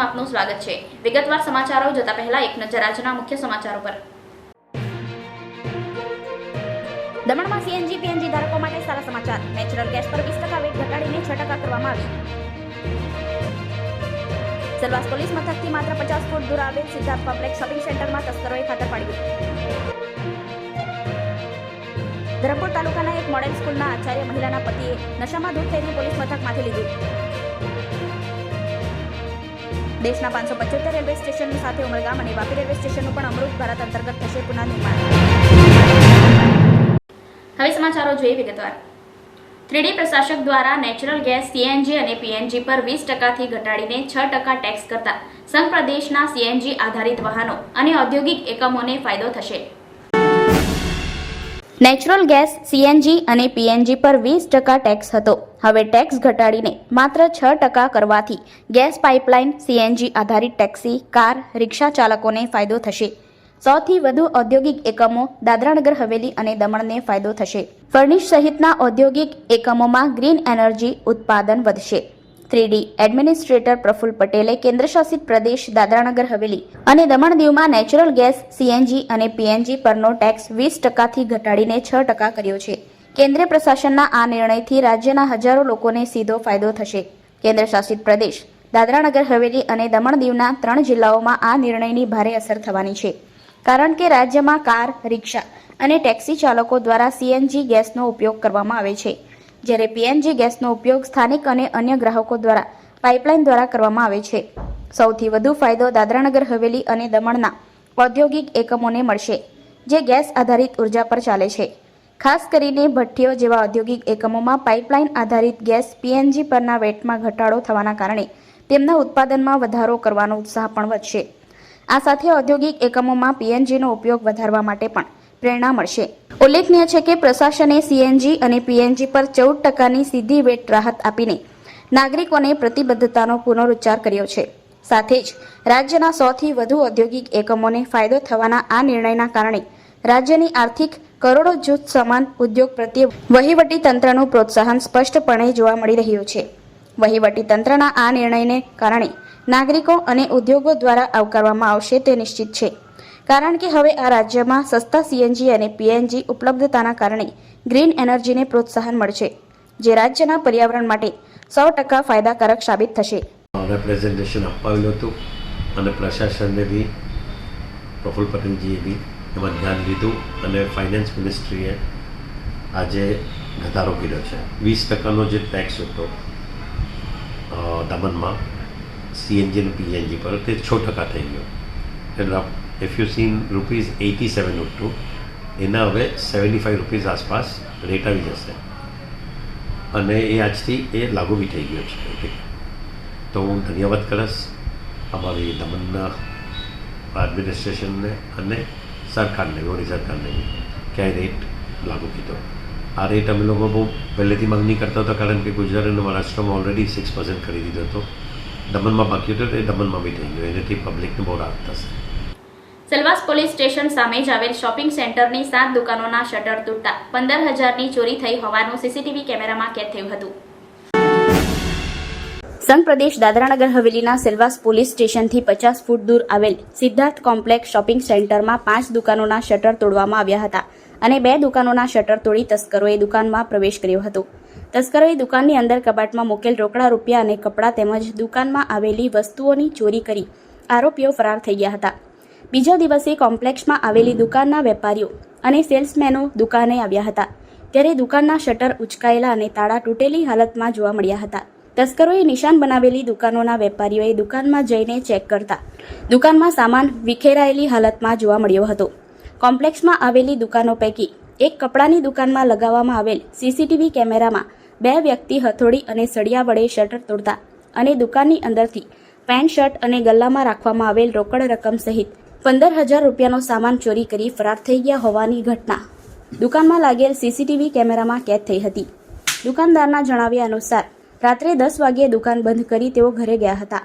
ન્યૂઝમાં આપનું સ્વાગત છે. વિગતવાર સમાચારો જતા પહેલા એક નજર આજના મુખ્ય સમાચારો પર. દમણમાં સીએનજી પીએનજી ધારકો માટે સારા સમાચાર. નેચરલ ગેસ પર વીસ ટકા વેટ ઘટાડીને છ ટકા કરવામાં આવી. સરવાસ પોલીસ મથકથી માત્ર પચાસ ફૂટ દૂર આવેલ સિદ્ધાર્થ પબ્લિક શોપિંગ સેન્ટરમાં તસ્કરોએ ખાતર પાડ્યું. ધરમપુર તાલુકાના એક મોડેલ સ્કૂલના આચાર્ય મહિલાના પતિએ નશામાં દૂર થઈને પોલીસ મથકમાંથી લીધું. દેશના પાંચસો પંચોતેર રેલવે સ્ટેશન સાથે ઉમરગામ અને વાપી રેલવે સ્ટેશનનું પણ અમૃત ભારત અંતર્ગત થશે પુનઃનિર્માણ. હવે સમાચારો જોઈએ વિગતવાર. થ્રીડી પ્રશાસક દ્વારા નેચરલ ગેસ સીએનજી અને પીએનજી પર વીસ ટકાથી ઘટાડીને છ ટકા ટેક્સ કરતા સંઘ પ્રદેશના સીએનજી આધારિત વાહનો અને ઔદ્યોગિક એકમોને ફાયદો થશે. નેચરલ ગેસ સીએનજી અને પીએનજી પર વીસ ટકા ટેક્સ હતો. હવે ટેક્સ ઘટાડીને માત્ર છ ટકા કરવાથી ગેસ પાઇપલાઇન સીએનજી આધારિત ટેક્સી કાર, રિક્ષા ચાલકોને ફાયદો થશે. સૌથી વધુ ઔદ્યોગિક એકમો દાદરાનગર, હવેલી અને દમણને ફાયદો થશે. ફર્નિશ સહિતના ઔદ્યોગિક એકમોમાં ગ્રીન એનર્જી ઉત્પાદન વધશે. થ્રીડી એડમિનિસ્ટ્રેટર પ્રફુલ પટેલે કેન્દ્રશાસિત પ્રદેશ દાદરાનગર હવેલી અને દમણ દીવમાં નેચરલ ગેસ, સીએનજી અને પીએનજી પરનો ટેક્સ વીસ ટકાથી ઘટાડીને છ ટકા કર્યો છે. કેન્દ્રીય પ્રશાસનના આ નિર્ણયથી રાજ્યના હજારો લોકોને સીધો ફાયદો થશે. કેન્દ્રશાસિત પ્રદેશ દાદરાનગર હવેલી અને દમણ દીવના ત્રણ જિલ્લાઓમાં આ નિર્ણયની ભારે અસર થવાની છે. કારણ કે રાજ્યમાં કાર, રિક્ષા અને ટેક્સી ચાલકો દ્વારા સીએનજી ગેસનો ઉપયોગ કરવામાં આવે છે. જ્યારે પીએનજી ગેસનો ઉપયોગ સ્થાનિક અને અન્ય ગ્રાહકો દ્વારા પાઇપલાઇન દ્વારા કરવામાં આવે છે. સૌથી વધુ ફાયદો દાદરાનગર હવેલી અને દમણના ઔદ્યોગિક એકમોને મળશે, જે ગેસ આધારિત ઊર્જા પર ચાલે છે. ખાસ કરીને ભઠ્ઠીઓ જેવા ઔદ્યોગિક એકમોમાં પાઇપલાઇન આધારિત ગેસ પીએનજી પરના વેટમાં ઘટાડો થવાના કારણે તેમના ઉત્પાદનમાં વધારો કરવાનો ઉત્સાહ પણ વધશે. આ સાથે ઔદ્યોગિક એકમોમાં પીએનજીનો ઉપયોગ વધારવા માટે પણ પ્રેરણા મળશે. ઉલ્લેખનીય છે કે પ્રશાસને સીએનજી અને પીએનજી પર ચૌદ ટકાની સીધી વેટ રાહત આપીને નાગરિકોને પ્રતિબદ્ધતાનો પુનરુચ્ચાર કર્યો છે. સાથે જ રાજ્યના સૌથી વધુ ઔદ્યોગિક એકમોને ફાયદો થવાના આ નિર્ણયના કારણે રાજ્યની આર્થિક કરોડો જૂથ સમાન ઉદ્યોગ પ્રત્યે વહીવટી તંત્રનું પ્રોત્સાહન સ્પષ્ટપણે જોવા મળી રહ્યું છે. વહીવટી તંત્રના આ નિર્ણયને કારણે નાગરિકો અને ઉદ્યોગો દ્વારા આવકારવામાં આવશે તે નિશ્ચિત છે. કારણ કે હવે આ રાજ્યમાં સસ્તા સીએનજી અને પીએનજી ઉપલબ્ધતાના કારણે ગ્રીન એનર્જીને પ્રોત્સાહન મળશે જે રાજ્યના પર્યાવરણ માટે સો ટકા ફાયદાકારક સાબિત થશે. પ્રેઝન્ટેશન અપાવેલું હતું અને પ્રશાસનને બી પ્રફુલ પટેલજીએ બી એમાં ધ્યાન લીધું અને ફાઇનાન્સ મિનિસ્ટ્રીએ આજે ઘટાડો કર્યો છે. વીસ ટકાનો જે ટેક્સ હતો અ, દમણમાં સીએનજી અને પીએનજી પર તે છ ટકા થઈ ગયો. એટલે if you seen rupees eighty seven two એના હવે સેવન્ટી ફાઇવ રૂપીઝ આસપાસ રેટ આવી જશે અને એ આજથી એ લાગુ બી થઈ ગયો છે તો હું ધન્યવાદ કરીશ અમારી દમણના એડમિનિસ્ટ્રેશનને અને સરકારને મોદી સરકારને કે આ રેટ લાગુ કીધો આ રેટ અમે લોકો બહુ પહેલેથી માંગણી કરતા હતા કારણ કે ગુજરાત અને મહારાષ્ટ્રમાં ઓલરેડી સિક્સ પર્સન્ટ કરી દીધો હતો દમણમાં બાકી હતો એ દમણમાં બી થઈ ગયો એનાથી પબ્લિકને બહુ રાહત થશે સેલવાસ પોલીસ સ્ટેશન સામે જ આવેલ શોપિંગ સેન્ટરની સાત દુકાનોના શટર તૂટતા પંદર હજારની ચોરી થઈ હોવાનું સીસીટીવી કેમેરામાં કેદ થયું હતું. સંઘ પ્રદેશ દાદરાનગર હવેલીના સેલવાસ પોલીસ સ્ટેશનથી પચાસ ફૂટ દૂર આવેલ સિદ્ધાર્થ કોમ્પ્લેક્સ શોપિંગ સેન્ટરમાં પાંચ દુકાનોના શટર તોડવામાં આવ્યા હતા અને બે દુકાનોના શટર તોડી તસ્કરોએ દુકાનમાં પ્રવેશ કર્યો હતો. તસ્કરોએ દુકાનની અંદર કબાટમાં મૂકેલ રોકડા રૂપિયા અને કપડાં તેમજ દુકાનમાં આવેલી વસ્તુઓની ચોરી કરી આરોપીઓ ફરાર થઈ ગયા હતા. બીજા દિવસે કોમ્પ્લેક્સમાં આવેલી દુકાનના વેપારીઓ અને સેલ્સમેનો દુકાને આવ્યા હતા. ત્યારે દુકાનના શટર ઉચકાયેલા અને તાળા તૂટેલી હાલતમાં જોવા મળ્યા હતા. તસ્કરોએ નિશાન બનાવેલી દુકાનોના વેપારીઓએ દુકાનમાં જઈને ચેક કરતા દુકાનમાં સામાન વિખેરાયેલી હાલતમાં જોવા મળ્યો હતો. કોમ્પ્લેક્સમાં આવેલી દુકાનો પૈકી એક કપડાની દુકાનમાં લગાવવામાં આવેલ સીસીટીવી કેમેરામાં બે વ્યક્તિ હથોડી અને સળિયા વડે શટર તોડતા અને દુકાનની અંદરથી પેન્ટ શર્ટ અને ગલ્લામાં રાખવામાં આવેલ રોકડ રકમ સહિત પંદર હજાર રૂપિયાનો સામાન ચોરી કરી ફરાર થઈ ગયા હોવાની ઘટના. દુકાનમાં લાગેલ સીસીટીવી કેમેરામાં કેદ થઈ હતી. દુકાનદારના જણાવ્યા અનુસાર, રાત્રે દસ વાગ્યે દુકાન બંધ કરી તેઓ ઘરે ગયા હતા.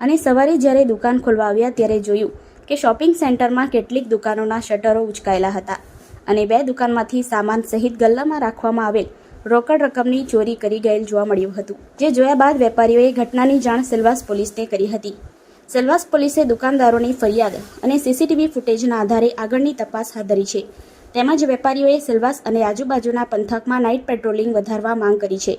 અને સવારે જ્યારે દુકાન ખોલવા આવ્યા ત્યારે જોયું કે શોપિંગ સેન્ટરમાં કેટલીક દુકાનોના શટરો ઉચકાયેલા હતા અને બે દુકાનમાંથી સામાન સહિત ગલ્લામાં રાખવામાં આવેલ રોકડ રકમની ચોરી કરી ગયેલ જોવા મળ્યું હતું, જે જોયા બાદ વેપારીઓએ ઘટનાની જાણ સેલવાસ પોલીસને કરી હતી. સેલવાસ પોલીસે દુકાનદારોની ફરિયાદ અને સીસીટીવી ફૂટેજના આધારે આગળની તપાસ હાથ ધરી છે. તેમજ વેપારીઓએ સેલવાસ અને આજુબાજુના પંથકમાં નાઇટ પેટ્રોલિંગ વધારવા માંગ કરી છે.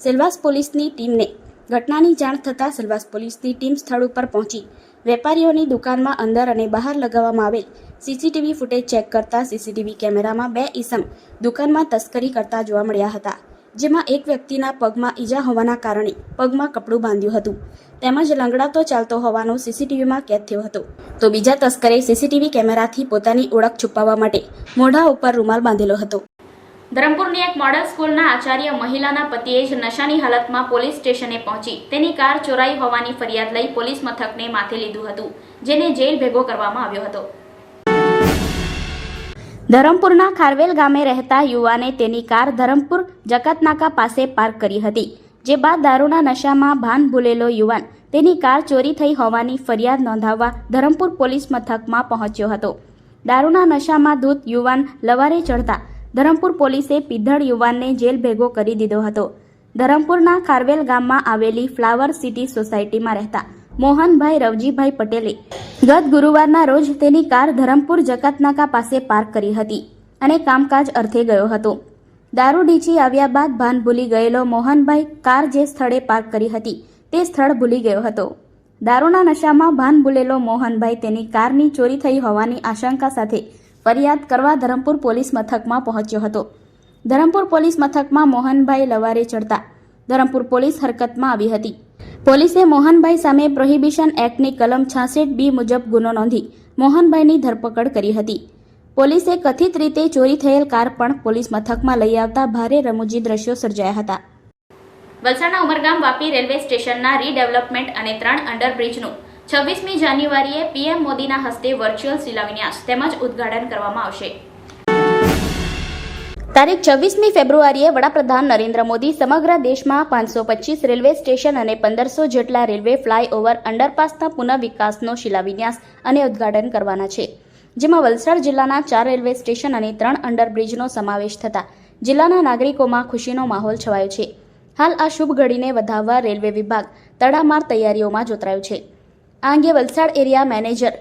સેલવાસ પોલીસની ટીમને ઘટનાની જાણ થતાં સેલવાસ પોલીસની ટીમ સ્થળ ઉપર પહોંચી. વેપારીઓની દુકાનમાં અંદર અને બહાર લગાવવામાં આવેલ સીસીટીવી ફૂટેજ ચેક કરતા સીસીટીવી કેમેરામાં બે ઈસમ દુકાનમાં તસ્કરી કરતા જોવા મળ્યા હતા. જેમાં એક વ્યક્તિના પગમાં ઈજા હોવાના કારણે પગમાં કપડું બાંધ્યું હતું. તેમજ લંગડાતો ચાલતો હોવાનો સીસીટીવીમાં કેદ થયો હતો. તો બીજા તસ્કરે સીસીટીવી કેમેરાથી પોતાની ઓળખ છુપાવવા માટે મોઢા ઉપર રૂમાલ બાંધેલો હતો. ધરમપુરની એક મોડલ સ્કૂલના આચાર્ય મહિલાના પતિએ જ નશાની હાલતમાં પોલીસ સ્ટેશને પહોંચી તેની કાર ચોરાઈ હોવાની ફરિયાદ લઈ પોલીસ મથકને માથે લીધું હતું, જેને જેલ ભેગો કરવામાં આવ્યો હતો. ધરમપુરના ખારવેલ ગામે રહેતા યુવાને તેની કાર ધરમપુર જકાતનાકા પાસે પાર્ક કરી હતી, જે બાદ દારૂના નશામાં ભાન ભૂલેલો યુવાન તેની કાર ચોરી થઈ હોવાની ફરિયાદ નોંધાવવા ધરમપુર પોલીસ મથકમાં પહોંચ્યો હતો. દારૂના નશામાં ધૂત યુવાન લવારે ચડતા ધરમપુર પોલીસે પીધડ યુવાનને જેલ ભેગો કરી દીધો હતો. ધરમપુરના ખારવેલ ગામમાં આવેલી ફ્લાવર સિટી સોસાયટીમાં રહેતા મોહનભાઈ રવજીભાઈ પટેલે ગત ગુરુવારના રોજ તેની કાર ધરમપુર જકાતનાકા પાસે પાર્ક કરી હતી અને કામકાજ અર્થે ગયો હતો. દારૂ ડીચી આવ્યા બાદ ભાન ભૂલી ગયેલો મોહનભાઈ કાર જે સ્થળે પાર્ક કરી હતી તે સ્થળ ભૂલી ગયો હતો. દારૂના નશામાં ભાન ભૂલેલો મોહનભાઈ તેની કારની ચોરી થઈ હોવાની આશંકા સાથે ફરિયાદ કરવા ધરમપુર પોલીસ મથકમાં પહોંચ્યો હતો. ધરમપુર પોલીસ મથકમાં મોહનભાઈ લવારે ચડતા ધરમપુર પોલીસ હરકતમાં આવી હતી. પોલીસે મોહનભાઈ સામે પ્રોહિબિશન એક્ટની કલમ છાસઠ બી મુજબ ગુનો નોંધી મોહનભાઈની ધરપકડ કરી હતી. પોલીસે કથિત રીતે ચોરી થયેલ કાર પણ પોલીસ મથકમાં લઈ આવતા ભારે રમૂજી દ્રશ્યો સર્જાયા હતા. વલસાડના ઉમરગામ વાપી રેલવે સ્ટેશનના રીડેવલપમેન્ટ અને ત્રણ અંડરબ્રિજનું છવ્વીસમી જાન્યુઆરીએ પીએમ મોદીના હસ્તે વર્ચ્યુઅલ શિલાન્યાસ તેમજ ઉદ્ઘાટન કરવામાં આવશે. તારીખ છવ્વીસમી ફેબ્રુઆરીએ વડાપ્રધાન નરેન્દ્ર મોદી સમગ્ર દેશમાં પાંચસો પચીસ રેલવે સ્ટેશન અને પંદરસો જેટલા રેલવે ફ્લાયઓવર અંડરપાસના પુનઃવિકાસનો શિલાન્યાસ અને ઉદ્ઘાટન કરવાના છે. જેમાં વલસાડ જિલ્લાના ચાર રેલવે સ્ટેશન અને ત્રણ અંડરબ્રિજનો સમાવેશ થતા જિલ્લાના નાગરિકોમાં ખુશીનો માહોલ છવાયો છે. હાલ આ શુભ ઘડીને વધાવવા રેલવે વિભાગ તડામાર તૈયારીઓમાં જોતરાયું છે. આ અંગે વલસાડ એરિયા મેનેજર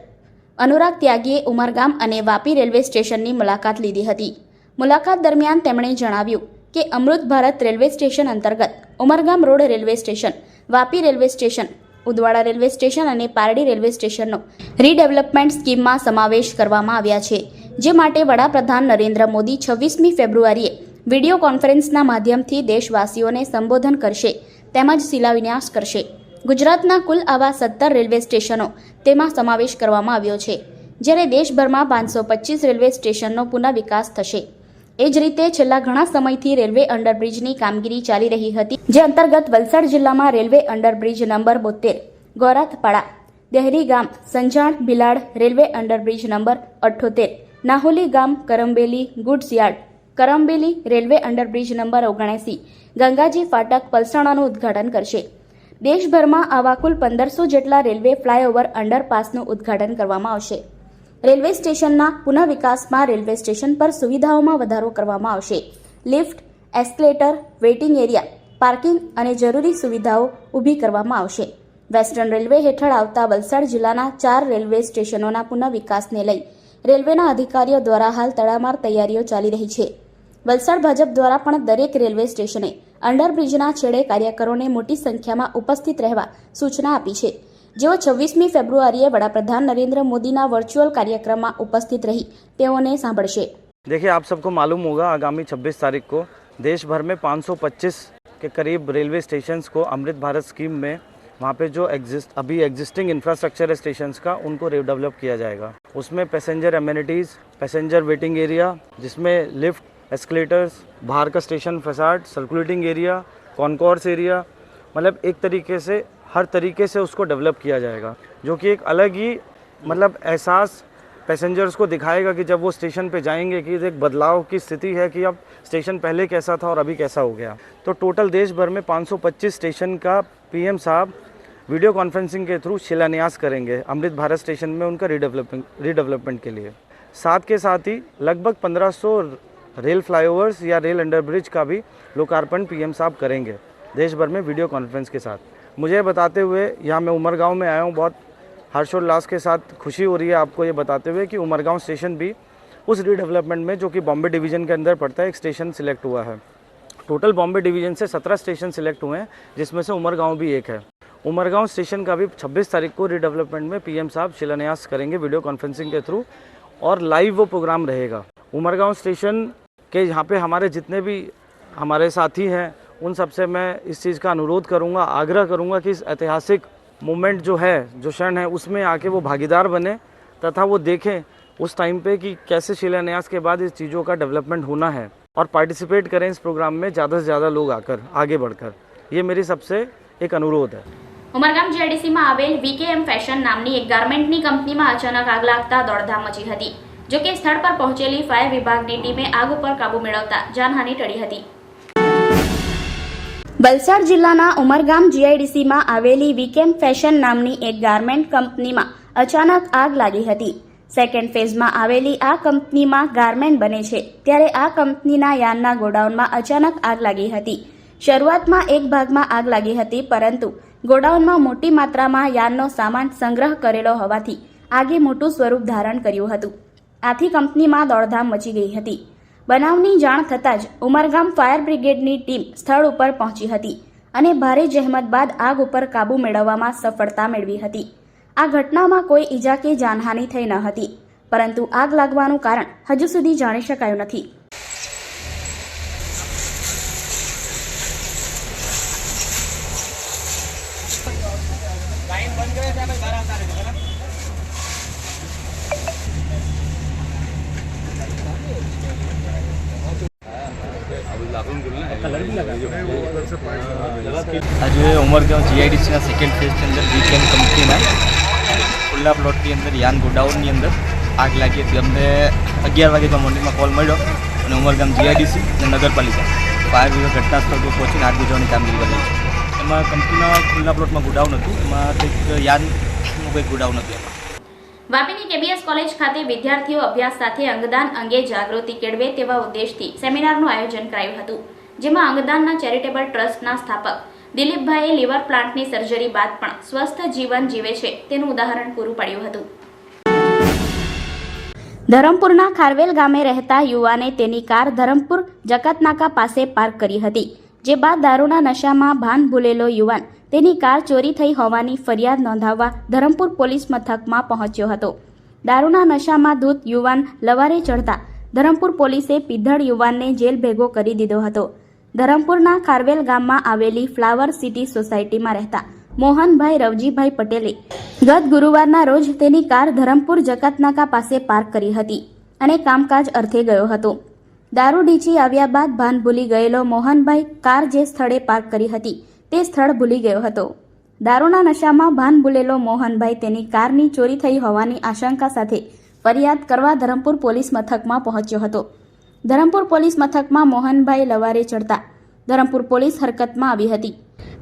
અનુરાગ ત્યાગીએ ઉમરગામ અને વાપી રેલવે સ્ટેશનની મુલાકાત લીધી હતી. મુલાકાત દરમિયાન તેમણે જણાવ્યું કે અમૃત ભારત રેલવે સ્ટેશન અંતર્ગત Umargam road railway station, Vapi railway station, Udvada railway station અને પારડી રેલવે સ્ટેશનનો રીડેવલપમેન્ટ સ્કીમમાં સમાવેશ કરવામાં આવ્યા છે, જે માટે વડાપ્રધાન નરેન્દ્ર મોદી છવ્વીસમી ફેબ્રુઆરીએ વીડિયો કોન્ફરન્સના માધ્યમથી દેશવાસીઓને સંબોધન કરશે, તેમજ શિલાન્યાસ કરશે. ગુજરાતના કુલ આવા સત્તર રેલવે સ્ટેશનો તેમાં સમાવેશ કરવામાં આવ્યો છે, જ્યારે દેશભરમાં પાંચસો પચીસ રેલવે સ્ટેશનનો પુનઃવિકાસ થશે. એ જ રીતે છેલ્લા ઘણા સમયથી રેલવે અંડરબ્રિજની કામગીરી ચાલી રહી હતી, જે અંતર્ગત વલસાડ જિલ્લામાં રેલવે અંડરબ્રિજ નંબર બોતેર ગોરાથપાડા, દહેરી ગામ, Sanjan Bhilad railway underbridge number અઠ્ઠોતેર, Naholi ગામ Karambeli goods yard Karambeli railway underbridge number ઓગણએંસી Gangaji ફાટક પલસાણાનું ઉદ્ઘાટન કરશે. દેશભરમાં આવા કુલ પંદરસો જેટલા રેલવે ફ્લાયઓવર અંડરપાસનું ઉદ્ઘાટન કરવામાં આવશે. રેલવે સ્ટેશનના પુનઃવિકાસમાં રેલવે સ્ટેશન પર સુવિધાઓમાં વધારો કરવામાં આવશે. Lift, escalator, waiting area, parking અને જરૂરી સુવિધાઓ ઊભી કરવામાં આવશે. વેસ્ટર્ન રેલવે હેઠળ આવતા વલસાડ જિલ્લાના ચાર રેલવે સ્ટેશનોના પુનઃવિકાસને લઈ રેલવેના અધિકારીઓ દ્વારા હાલ તડામાર તૈયારીઓ ચાલી રહી છે. વલસાડ ભાજપ દ્વારા પણ દરેક રેલવે સ્ટેશને અંડરબ્રિજના છેડે કાર્યકરોને મોટી સંખ્યામાં ઉપસ્થિત રહેવા સૂચના આપી છે. જેઓ છવ્વીસમી ફેબ્રુઆરીએ વડાપ્રધાન નરેન્દ્ર મોદીના વર્ચ્યુઅલ કાર્યક્રમમાં ઉપસ્થિત રહી તેઓને સાંભળશે देखिए आप सबको मालूम होगा आगामी 26 तारीख को देश भर में 525 के करीब रेलवे स्टेशंस को अमृत भारत स्कीम में वहाँ पे जो एग्जिस्ट अभी एग्जिस्टिंग इंफ्रास्ट्रक्चर है स्टेशंस का उनको रिडेवलप किया जाएगा उसमें passenger amenities passenger waiting area जिसमें लिफ्ट एस्केलेटर्स बाहर का station facade circulating area concourse area मतलब एक तरीके से हर तरीके से उसको डेवलप किया जाएगा, जो कि एक अलग ही मतलब एहसास पैसेंजर्स को दिखाएगा कि जब वो स्टेशन पे जाएँगे कि एक बदलाव की स्थिति है कि अब स्टेशन पहले कैसा था और अभी कैसा हो गया। तो टोटल देश भर में 525 स्टेशन का पीएम साहब वीडियो कॉन्फ्रेंसिंग के थ्रू शिलान्यास करेंगे, अमृत भारत स्टेशन में उनका रिडेवलपमेंट रीडेवलपमेंट के लिए। साथ के साथ ही लगभग 1500 रेल फ्लाईओवर्स या रेल अंडरब्रिज का भी लोकार्पण पीएम साहब करेंगे देश भर में वीडियो कॉन्फ्रेंस के साथ। मुझे बताते हुए यहाँ मैं उमरगांव में आया हूँ, बहुत हर्षोल्लास के साथ खुशी हो रही है आपको ये बताते हुए कि उमरगांव स्टेशन भी उस रीडेवलपमेंट में जो कि बॉम्बे डिवीज़न के अंदर पड़ता है, एक स्टेशन सिलेक्ट हुआ है। टोटल बॉम्बे डिवीज़न से 17 स्टेशन सिलेक्ट हुए हैं, जिसमें से उमरगांव भी एक है। उमरगांव स्टेशन का भी 26 तारीख को रीडेवलपमेंट में पीएम साहब शिलान्यास करेंगे वीडियो कॉन्फ्रेंसिंग के थ्रू और लाइव वो प्रोग्राम रहेगा। उमरगांव स्टेशन के यहाँ पे हमारे जितने भी हमारे साथी हैं उन सबसे मैं इस चीज़ का अनुरोध करूँगा आग्रह करूँगा कि इस ऐतिहासिक मोमेंट जो है जो क्षण है उसमें आके वो भागीदार बने तथा वो देखें उस टाइम पे कि कैसे शिलान्यास के बाद इस चीज़ों का डेवलपमेंट होना है और पार्टिसिपेट करें इस प्रोग्राम में ज़्यादा से ज़्यादा लोग आकर आगे बढ़कर ये मेरी सबसे एक अनुरोध है ઉમરગામ જીઆઈડીસીમાં આવેલ વીકેએમ ફેશન નામની એક ગાર્મેન્ટની કંપનીમાં અચાનક આગ લાગતા દોડધામ મચી હતી જો કે સ્થળ પર પહોંચેલી ફાયર વિભાગની ટીમે આગ ઉપર કાબુ મેળવતા જાનહાનિ ટળી હતી વલસાડ જિલ્લાના ઉમરગામ જીઆઈડીસીમાં આવેલી વીકેમ ફેશન નામની એક ગાર્મેન્ટ કંપનીમાં અચાનક આગ લાગી હતી. સેકન્ડ ફેઝમાં આવેલી આ કંપનીમાં ગાર્મેન્ટ બને છે, ત્યારે આ કંપનીના યાનના ગોડાઉનમાં અચાનક આગ લાગી હતી. શરૂઆતમાં એક ભાગમાં આગ લાગી હતી, પરંતુ ગોડાઉનમાં મોટી માત્રામાં યાનનો સામાન સંગ્રહ કરેલો હોવાથી આગે મોટું સ્વરૂપ ધારણ કર્યું હતું. આથી કંપનીમાં દોડધામ મચી ગઈ હતી. બનાવની જાણ થતાં જ ઉમરગામ ફાયર બ્રિગેડની ટીમ સ્થળ ઉપર પહોંચી હતી અને ભારે જહેમત બાદ આગ ઉપર કાબૂ મેળવવામાં સફળતા મેળવી હતી. આ ઘટનામાં કોઈ ઈજા કે જાનહાનિ થઈ ન હતી, પરંતુ આગ લાગવાનું કારણ હજુ સુધી જાણી શકાયું નથી. આજે ઉમરગાંવ જીઆઈડીસીના સેકન્ડ ફેઝની અંદર વીકેન્ડ કંપનીના ખુલ્લા પ્લોટની અંદર, યાન ગોડાઉનની અંદર આગ લાગી હતી. અમને અગિયાર વાગે મોર્નિંગમાં કોલ મળ્યો અને ઉમરગામ જીઆઈડીસી અને નગરપાલિકા. ફાયર વિભાગ ઘટના સ્થળ પર પહોંચીને આગ બુઝાવવાની કામગીરી કરી એમાં કંપનીના ખુલ્લા પ્લોટમાં ગોડાઉન હતું. એમાં કંઈક યાનનું કંઈક ગોડાઉન હતું એમાં. વાપીની કેબીએસ કોલેજ ખાતે વિદ્યાર્થીઓ અભ્યાસ સાથે અંગદાન અંગે જાગૃતિ કેળવે તેવા ઉદ્દેશથી સેમિનારનું આયોજન કરાયું હતું. જેમાં અંગદાનના ચેરિટેબલ ટ્રસ્ટના સ્થાપક દિલીપભાઈએ લીવર પ્લાન્ટની સર્જરી બાદ પણ સ્વસ્થ જીવન જીવે છે તેનું ઉદાહરણ પૂરું પાડ્યું હતું. ધરમપુરના ખારવેલ ગામે રહેતા યુવાને તેની કાર ધરમપુર જકાતનાકા પાસે પાર્ક કરી હતી, જે બાદ દારૂના નશામાં ભાન ભૂલેલો યુવાન તેની કાર ચોરી થઈ હોવાની ફરિયાદ નોંધાવવા ધરમપુર પોલીસ મથકમાં પહોંચ્યો હતો. દારૂના નશામાં ધૂત યુવાન લવારે ચડતા ધરમપુર પોલીસે પીધળ યુવાનને જેલ ભેગો કરી દીધો હતો. ધરમપુરના ખારવેલ ગામમાં આવેલી ફ્લાવર સિટી સોસાયટીમાં રહેતા મોહનભાઈ રવજીભાઈ પટેલે ગત ગુરુવારના રોજ તેની કાર ધરમપુર જકાતનાકા પાસે પાર્ક કરી હતી અને કામકાજ અર્થે ગયો હતો. દારૂ ડીચી આવ્યા બાદ ભાન ભૂલી ગયેલો મોહનભાઈ કાર જે સ્થળે પાર્ક કરી હતી તે સ્થળ ભૂલી ગયો હતો. દારૂના નશામાં ભાન ભૂલેલો મોહનભાઈ તેની કારની ચોરી થઈ હોવાની આશંકા સાથે ફરિયાદ કરવા ધરમપુર પોલીસ મથકમાં પહોંચ્યો હતો. ધરમપુર પોલીસ મથકમાં મોહનભાઈ લવારે ચડતા ધરમપુર પોલીસ હરકતમાં આવી હતી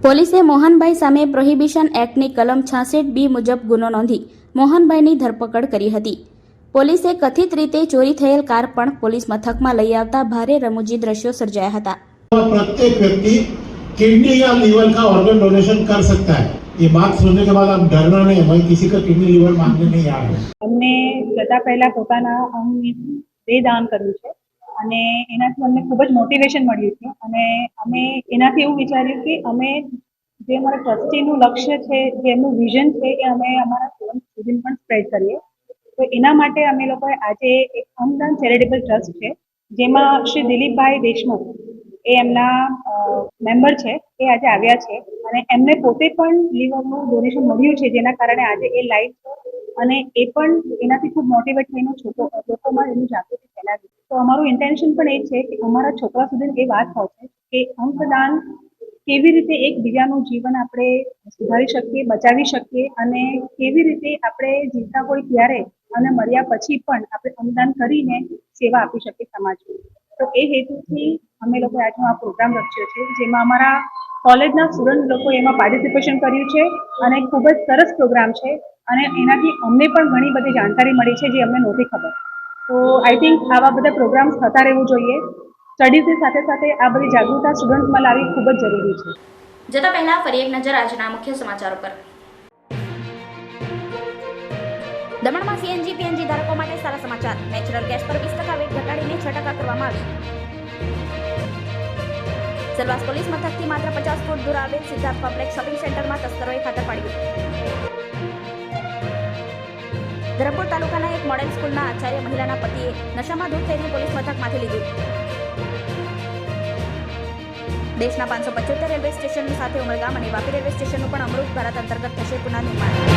પોલીસે મોહનભાઈ સામે પ્રોહિબિશન એક્ટની કલમ છાસઠ બી મુજબ ગુનો નોંધી મોહનભાઈની ધરપકડ કરી હતી પોલીસે કથિત રીતે ચોરી થયેલ કાર પણ પોલીસ મથકમાં લઈ આવતા ભારે રમૂજી દ્રશ્યો સર્જાયા હતા प्रत्येक व्यक्ति किडनी या लीवर का ऑर्गन डोनेशन कर सकता है ये बात सुनने के बाद आप डरना नहीं मैं किसी का किडनी लीवर मांगने नहीं आ रहा हूँ અમને જતા પહેલા પોતાના અંગ બે દાન કર્યું છે અને એનાથી અમને ખૂબ જ મોટિવેશન મળ્યું છે. અને અમે એનાથી એવું વિચાર્યું કે અમે જે અમારા ટ્રસ્ટીનું લક્ષ્ય છે, જે એમનું વિઝન છે, એ અમે અમારા સ્ટુડન્ટ સુધી પણ સ્પ્રેડ કરીએ. તો એના માટે અમે લોકોએ આજે એક અમદાન ચેરિટેબલ ટ્રસ્ટ છે, જેમાં શ્રી દિલીપભાઈ દેશમુખ એ એમના મેમ્બર છે, એ આજે આવ્યા છે. અને એમને પોતે પણ લીવરનું ડોનેશન મળ્યું છે, જેના કારણે આજે એ લાઈવ અને એ પણ એનાથી ખૂબ મોટિવેટ થઈને છોકરો લોકોમાં એની જાગૃતિ ફેલાવી. તો અમારું ઇન્ટેન્શન પણ એ છે કે અમારા છોકરા સુધી એ વાત પહોંચે કે અંગદાન કેવી રીતે એકબીજાનું જીવન આપણે સુધારી શકીએ, બચાવી શકીએ અને કેવી રીતે આપણે જીવતા હોય ત્યારે અને મર્યા પછી પણ આપણે અંગદાન કરીને સેવા આપી શકીએ સમાજને તો એ હેતુથી અમે લોકોએ આજનો આ પ્રોગ્રામ રચ્યો છે, જેમાં અમારા કોલેજના સ્ટુડન્ટ લોકો એમાં પાર્ટિસિપેશન કર્યું છે અને ખૂબ જ સરસ પ્રોગ્રામ છે અને એનાથી અમને પણ ઘણી બધી જાણકારી મળી છે જે અમને નહોતી ખબર. તો આઈ થિંક આવા બધા પ્રોગ્રામ્સ થતા રહેવું જોઈએ. સ્ટડીઝની સાથે સાથે આ બધી જાગૃતતા સ્ટુડન્ટ્સમાં લાવવી ખૂબ જ જરૂરી છે. જતા પહેલા ફરી એક નજર આજના મુખ્ય સમાચારો પર. દમણમાં સીએનજી પીએનજી ધારકો માટે સારા સમાચાર. નેચરલ ગેસ પર વીસ ટકા વેટ ઘટાડીને છ ટકા કરવામાં આવી. સરવાસ પોલીસ મથકથી માત્ર પચાસ ફૂટ દૂર આવેલ સિદ્ધાર્થ પબ્લિક શોપિંગ સેન્ટરમાં તસ્કરોએ ખાતર પાડ્યું. ધરમપુર તાલુકાના એક મોડેલ સ્કૂલના આચાર્ય મહિલાના પતિએ નશામાં દૂર થઈને પોલીસ મથકમાંથી લીધું. દેશના પાંચસો પંચોતેર રેલવે સ્ટેશન સાથે ઉમરગામ અને વાપી રેલવે સ્ટેશનનું પણ અમૃત ભારત અંતર્ગત થશે પુનઃનિર્માણ.